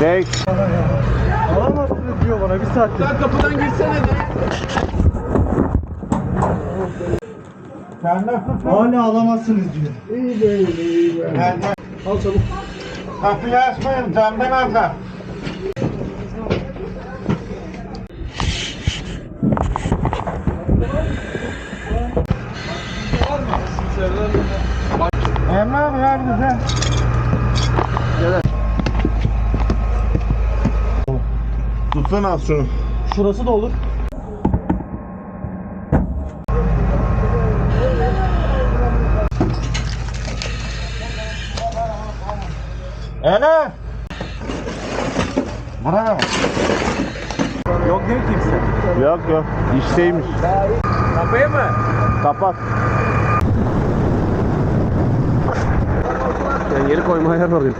Çek. Alamazsınız diyor bana bir saattir. Sen kapıdan girsene de. Hala alamazsınız diyor. Al çabuk. Kapıyı açmayın camdan azla. Emre abi ver bize. Tutsana az şunu. Şurası da olur. Enes! Burada mı? Yok değil kimse. Yok yok. İşteymiş. Kapıya mı? Kapat. Ben yeri koymaya yer arıyorum.